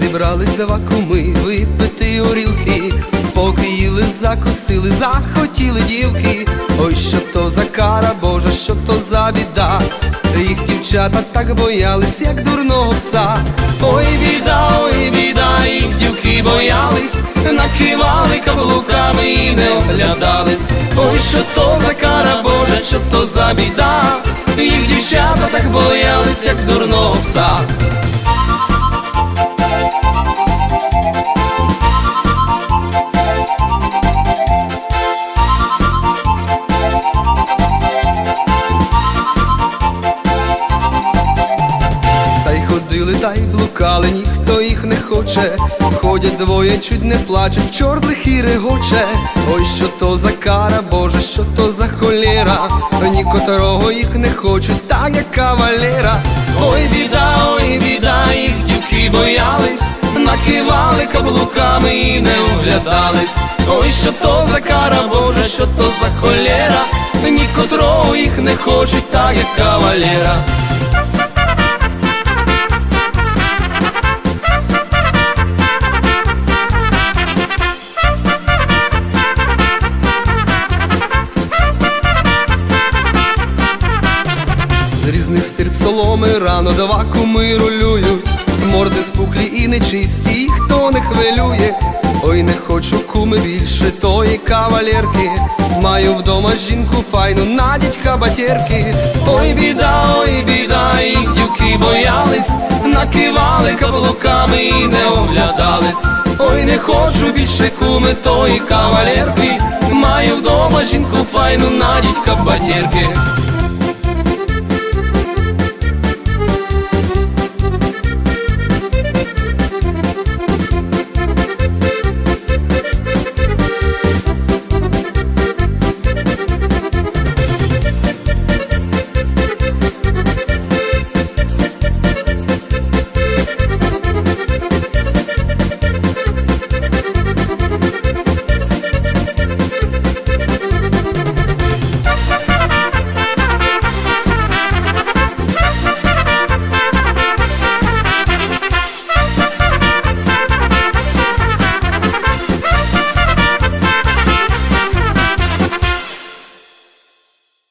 Зібрались два куми випити горілки, поки їли, закусили, захотіли дівки. Ой, що то за кара Божа, що то за біда. Їх дівчата так боялись, як дурного пса. Ой, біда, ой, біда, їх дівки боялись, накивали каблуками і не оглядались. Ой, що то за кара Божа, що то за біда. Їх дівчата так боялись, як дурного пса. Блукали, ніхто їх не хоче. Ходять двоє, чуть не плачуть, чорт лихий регоче. Ой, що то за кара, Боже, що то за холєра, ні котрого їх не хочуть, так як кавалера. Ой, біда, ой, біда, їх дівки боялись, накивали каблуками і не оглядались. Ой, що то за кара, Боже, що то за холєра, ні котрого їх не хочуть, так як кавалера. Різних стирт соломи рано два куми рулюють, морди спухлі і нечисті, їх хто не хвилює. Ой, не хочу куми більше тої кавалерки. Маю вдома жінку файну на дядька батєрки. Ой, біда, ой, біда, їх дівки боялись, накивали каблуками і не оглядались. Ой, не хочу більше куми тої кавалерки. Маю вдома жінку файну на дядька батєрки.